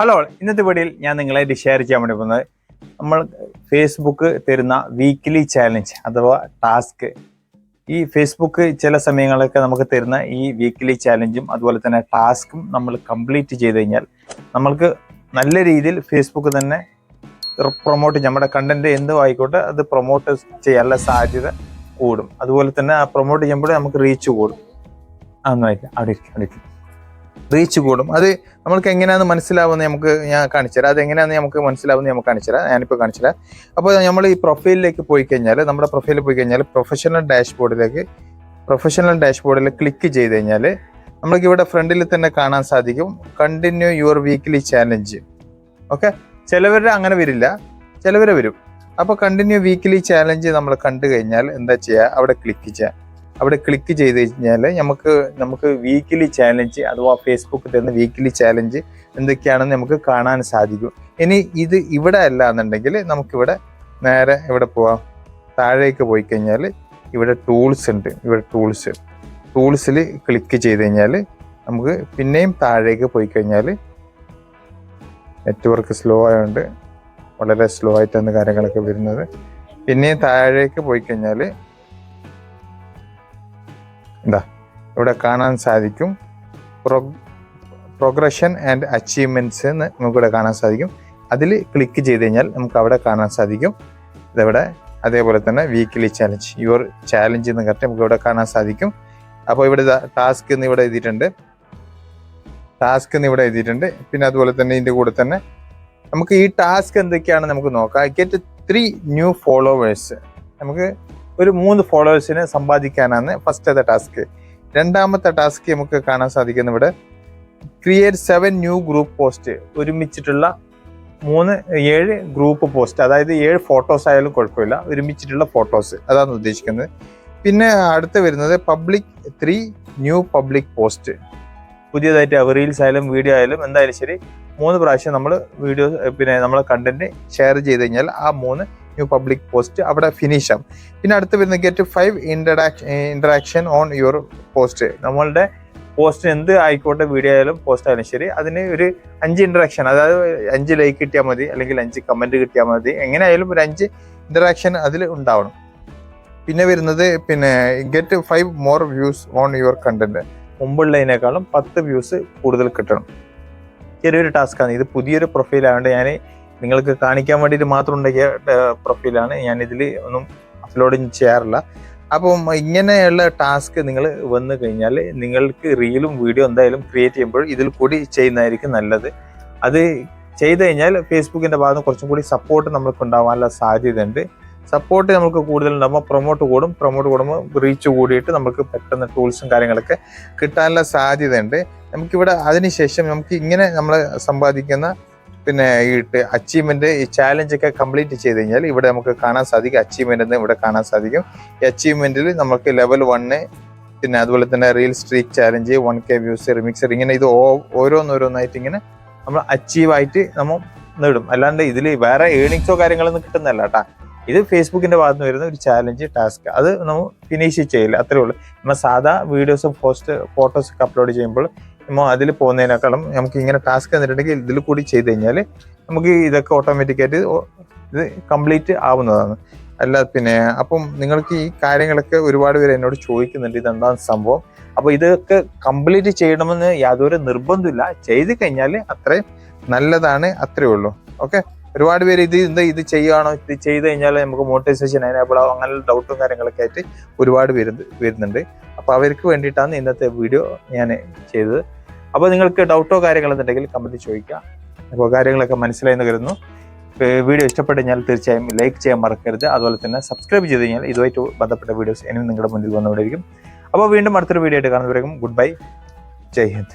Hello ഇന്നത്തെ വീഡിയോയിൽ ഞാൻ നിങ്ങളെ ഷെയർ ചെയ്യാൻ വേണ്ടി പോകുന്നത് നമ്മൾ ഫേസ്ബുക്ക് തരുന്ന വീക്ക്ലി ചാലഞ്ച് അഥവാ ടാസ്ക് ഈ ഫേസ്ബുക്ക് ചില സമയങ്ങളൊക്കെ നമുക്ക് തരുന്ന ഈ വീക്ക്ലി ചാലഞ്ചും അതുപോലെ തന്നെ ടാസ്കും നമ്മൾ കംപ്ലീറ്റ് ചെയ്ത് കഴിഞ്ഞാൽ നമ്മൾക്ക് നല്ല രീതിയിൽ ഫേസ്ബുക്ക് തന്നെ പ്രൊമോട്ട് നമ്മുടെ കണ്ടന്റ് എന്തും ആയിക്കോട്ടെ അത് പ്രൊമോട്ട് ചെയ്യാനുള്ള സാധ്യത കൂടും. അതുപോലെ തന്നെ ആ പ്രൊമോട്ട് ചെയ്യുമ്പോൾ നമുക്ക് റീച്ച് കൂടും. അവിടെ ഇരിക്കും അവിടെ ഇരിക്കും. റീച്ച് കൂടും. അത് നമ്മൾക്ക് എങ്ങനെയാണെന്ന് മനസ്സിലാവുന്നത് നമുക്ക് ഞാൻ കാണിച്ചുതരാം അത് എങ്ങനെയാണെന്ന് നമുക്ക് മനസ്സിലാവുന്നത് നമുക്ക് കാണിച്ചുതരാം ഞാനിപ്പോൾ കാണിച്ചുതരാം അപ്പോൾ നമ്മൾ ഈ പ്രൊഫൈലിലേക്ക് പോയി കഴിഞ്ഞാൽ നമ്മുടെ പ്രൊഫൈലിൽ പോയി കഴിഞ്ഞാൽ പ്രൊഫഷണൽ ഡാഷ്ബോർഡിലേക്ക് പ്രൊഫഷണൽ ഡാഷ്ബോർഡിൽ ക്ലിക്ക് ചെയ്ത് കഴിഞ്ഞാൽ നമ്മൾക്ക് ഇവിടെ ഫ്രണ്ടിൽ തന്നെ കാണാൻ സാധിക്കും. Continue your weekly challenge okay ചിലവരുടെ അങ്ങനെ വരില്ല. ചിലവരെ വരും. അപ്പോൾ കണ്ടിന്യൂ വീക്ക്ലി ചാലഞ്ച് നമ്മൾ കണ്ടു കഴിഞ്ഞാൽ എന്താ ചെയ്യുക? അവിടെ ക്ലിക്ക് ചെയ്യുക. അവിടെ ക്ലിക്ക് ചെയ്ത് കഴിഞ്ഞാൽ നമുക്ക് നമുക്ക് വീക്കിലി ചാലഞ്ച് അഥവാ ഫേസ്ബുക്ക് തരുന്ന വീക്കിലി ചാലഞ്ച് എന്തൊക്കെയാണെന്ന് നമുക്ക് കാണാൻ സാധിക്കും. ഇനി ഇത് ഇവിടെ അല്ല എന്നുണ്ടെങ്കിൽ നമുക്കിവിടെ നേരെ ഇവിടെ പോവാം? താഴേക്ക് പോയി കഴിഞ്ഞാൽ ഇവിടെ ടൂൾസ് ഉണ്ട്. ഇവിടെ ടൂൾസ് ടൂൾസിൽ ക്ലിക്ക് ചെയ്ത് കഴിഞ്ഞാൽ നമുക്ക് പിന്നെയും താഴേക്ക് പോയി കഴിഞ്ഞാൽ നെറ്റ്വർക്ക് സ്ലോ ആയതുകൊണ്ട് വളരെ സ്ലോ ആയിട്ടാണ് കാര്യങ്ങളൊക്കെ വരുന്നത്. പിന്നെയും താഴേക്ക് പോയി കഴിഞ്ഞാൽ എന്താ ഇവിടെ കാണാൻ സാധിക്കും. പ്രോഗ്രഷൻ ആൻഡ് അച്ചീവ്മെന്റ്സ് എന്ന് നമുക്കിവിടെ കാണാൻ സാധിക്കും. അതിൽ ക്ലിക്ക് ചെയ്ത് കഴിഞ്ഞാൽ നമുക്ക് അവിടെ കാണാൻ സാധിക്കും. ഇതവിടെ അതേപോലെ തന്നെ വീക്കിലി ചാലഞ്ച് യുവർ ചാലഞ്ച് എന്ന് കറക്റ്റ് നമുക്ക് ഇവിടെ കാണാൻ സാധിക്കും. അപ്പോൾ ഇവിടെ ടാസ്ക് എന്ന് ഇവിടെ എഴുതിയിട്ടുണ്ട്. ടാസ്ക് എന്ന് ഇവിടെ എഴുതിയിട്ടുണ്ട്. പിന്നെ അതുപോലെ തന്നെ ഇതിന്റെ കൂടെ തന്നെ നമുക്ക് ഈ ടാസ്ക് എന്തൊക്കെയാണ് നമുക്ക് നോക്കാം. ഗെറ്റ് ത്രീ ന്യൂ ഫോളോവേഴ്സ് നമുക്ക് ഒരു മൂന്ന് ഫോളോവേഴ്സിനെ സമ്പാദിക്കാനാണ് ഫസ്റ്റത്തെ ടാസ്ക്. രണ്ടാമത്തെ ടാസ്ക് നമുക്ക് കാണാൻ സാധിക്കുന്ന ഇവിടെ create seven new group post ഒരുമിച്ചിട്ടുള്ള മൂന്ന് ഏഴ് ഗ്രൂപ്പ് പോസ്റ്റ് അതായത് ഏഴ് ഫോട്ടോസ് ആയാലും കുഴപ്പമില്ല ഒരുമിച്ചിട്ടുള്ള ഫോട്ടോസ്. അതാണ് ഉദ്ദേശിക്കുന്നത്. പിന്നെ അടുത്ത് വരുന്നത് public three new public post. പുതിയതായിട്ട് റീൽസ് ആയാലും വീഡിയോ ആയാലും എന്തായാലും ശരി മൂന്ന് പ്രാവശ്യം നമ്മൾ വീഡിയോ പിന്നെ നമ്മളെ കണ്ടന്റ് ഷെയർ ചെയ്ത് കഴിഞ്ഞാൽ ആ മൂന്ന് ന്യൂ പബ്ലിക് പോസ്റ്റ് അവിടെ ഫിനിഷ് ആവും. പിന്നെ അടുത്ത് വരുന്ന get five interaction interaction on your post നമ്മളുടെ പോസ്റ്റ് എന്ത് ആയിക്കോട്ടെ വീഡിയോ ആയാലും പോസ്റ്റ് ആയാലും ശരി. അതിന് ഒരു അഞ്ച് ഇൻട്രാക്ഷൻ അതായത് അഞ്ച് ലൈക്ക് കിട്ടിയാൽ മതി അല്ലെങ്കിൽ അഞ്ച് കമന്റ് കിട്ടിയാൽ മതി. എങ്ങനെയായാലും ഒരു അഞ്ച് ഇൻട്രാക്ഷൻ അതിൽ ഉണ്ടാവണം. പിന്നെ വരുന്നത് പിന്നെ get five more views on your content മുമ്പുള്ളതിനേക്കാളും പത്ത് വ്യൂസ് കൂടുതൽ കിട്ടണം. ചെറിയൊരു ടാസ്ക്കാണ് ഇത് പുതിയൊരു പ്രൊഫൈലായതുകൊണ്ട് ഞാൻ നിങ്ങൾക്ക് കാണിക്കാൻ വേണ്ടിയിട്ട് മാത്രം ഉണ്ടാക്കിയ പ്രൊഫൈലാണ് ഞാൻ ഇതിൽ ഒന്നും അപ്ലോഡ് ചെയ്യാറില്ല. അപ്പം ഇങ്ങനെയുള്ള ടാസ്ക് നിങ്ങൾ വന്നു കഴിഞ്ഞാൽ നിങ്ങൾക്ക് റീലും വീഡിയോ എന്തായാലും ക്രിയേറ്റ് ചെയ്യുമ്പോൾ ഇതിൽ കൂടി ചെയ്യുന്നതായിരിക്കും നല്ലത്. അത് ചെയ്ത് കഴിഞ്ഞാൽ ഫേസ്ബുക്കിന്റെ ഭാഗത്ത് കുറച്ചും കൂടി സപ്പോർട്ട് നമുക്ക് ഉണ്ടാവാനുള്ള സാധ്യതയുണ്ട്. സപ്പോർട്ട് നമുക്ക് കൂടുതൽ ഉണ്ടാകുമ്പോൾ പ്രൊമോട്ട് കൂടും. പ്രൊമോട്ട് കൂടുമ്പോൾ റീച്ച് കൂടിയിട്ട് നമുക്ക് പെട്ടെന്ന് ടൂൾസും കാര്യങ്ങളൊക്കെ കിട്ടാനുള്ള സാധ്യതയുണ്ട്. നമുക്കിവിടെ അതിനുശേഷം നമുക്ക് ഇങ്ങനെ നമ്മൾ സമ്പാദിക്കുന്ന പിന്നെ ഈ അച്ചീവ്മെന്റ് ഈ ചാലഞ്ച് ഒക്കെ കംപ്ലീറ്റ് ചെയ്ത് കഴിഞ്ഞാൽ ഇവിടെ നമുക്ക് കാണാൻ സാധിക്കും അച്ചീവ്മെന്റ് എന്ന് ഇവിടെ കാണാൻ സാധിക്കും. ഈ അച്ചീവ്മെന്റിൽ നമുക്ക് ലെവൽ വണ്ണ് പിന്നെ അതുപോലെ തന്നെ real streak challenge one K views remixer ഇങ്ങനെ ഇത് ഓരോന്നോരോന്നായിട്ട് ഇങ്ങനെ നമ്മൾ അച്ചീവ് ആയിട്ട് നമ്മൾ നേടും. അല്ലാണ്ട് ഇതിൽ വേറെ ഏണിങ്സോ കാര്യങ്ങളൊന്നും കിട്ടുന്നല്ല കേട്ടാ ഇത് ഫേസ്ബുക്കിന്റെ ഭാഗത്ത് വരുന്ന ഒരു ചാലഞ്ച് ടാസ്ക് അത് നമ്മൾ ഫിനിഷ് ചെയ്യില്ല അത്രേ ഉള്ളൂ. നമ്മൾ സാധാ വീഡിയോസും പോസ്റ്റ് ഫോട്ടോസ് ഒക്കെ അപ്ലോഡ് ചെയ്യുമ്പോൾ അതിൽ പോകുന്നതിനേക്കാളും നമുക്ക് ഇങ്ങനെ ടാസ്ക് തന്നിട്ടുണ്ടെങ്കിൽ ഇതിൽ കൂടി ചെയ്ത് കഴിഞ്ഞാൽ നമുക്ക് ഇതൊക്കെ ഓട്ടോമാറ്റിക്കായിട്ട് ഇത് കംപ്ലീറ്റ് ആവുന്നതാണ്. അല്ല പിന്നെ അപ്പം നിങ്ങൾക്ക് ഈ കാര്യങ്ങളൊക്കെ ഒരുപാട് പേര് എന്നോട് ചോദിക്കുന്നുണ്ട് ഇതെന്താണ് സംഭവം? അപ്പോൾ ഇതൊക്കെ കംപ്ലീറ്റ് ചെയ്യണമെന്ന് യാതൊരു നിർബന്ധമില്ല ചെയ്ത് കഴിഞ്ഞാൽ അത്രയും നല്ലതാണ് അത്രയേ ഉള്ളൂ. ഓക്കെ? ഒരുപാട് പേര് ഇത് എന്താ ഇത് ചെയ്യുകയാണോ ഇത് ചെയ്ത് കഴിഞ്ഞാൽ നമുക്ക് മോട്ടിവേഷൻ ആവും അങ്ങനെ ഡൗട്ടും കാര്യങ്ങളൊക്കെ ആയിട്ട് ഒരുപാട് പേര് വരുന്നുണ്ട്. അപ്പോൾ അവർക്ക് വേണ്ടിയിട്ടാണ് ഇന്നത്തെ വീഡിയോ ഞാൻ ചെയ്തത്. അപ്പോൾ നിങ്ങൾക്ക് ഡൗട്ടോ കാര്യങ്ങളെന്നുണ്ടെങ്കിൽ കമന്റ് ചോദിക്കുക അപ്പോൾ കാര്യങ്ങളൊക്കെ മനസ്സിലായെന്ന് കരുതുന്നു. വീഡിയോ ഇഷ്ടപ്പെട്ട് കഴിഞ്ഞാൽ തീർച്ചയായും ലൈക്ക് ചെയ്യാൻ മറക്കരുത്. അതുപോലെ തന്നെ സബ്സ്ക്രൈബ് ചെയ്ത് കഴിഞ്ഞാൽ ഇതുമായിട്ട് ബന്ധപ്പെട്ട വീഡിയോസ് ഇനിയും നിങ്ങളുടെ മുന്നിൽ വന്നുകൊണ്ടിരിക്കും. അപ്പോൾ വീണ്ടും അടുത്തൊരു വീഡിയോ ആയിട്ട് കാണുന്നവരേക്കും ഗുഡ് ബൈ ജയ് ഹിന്ദ്.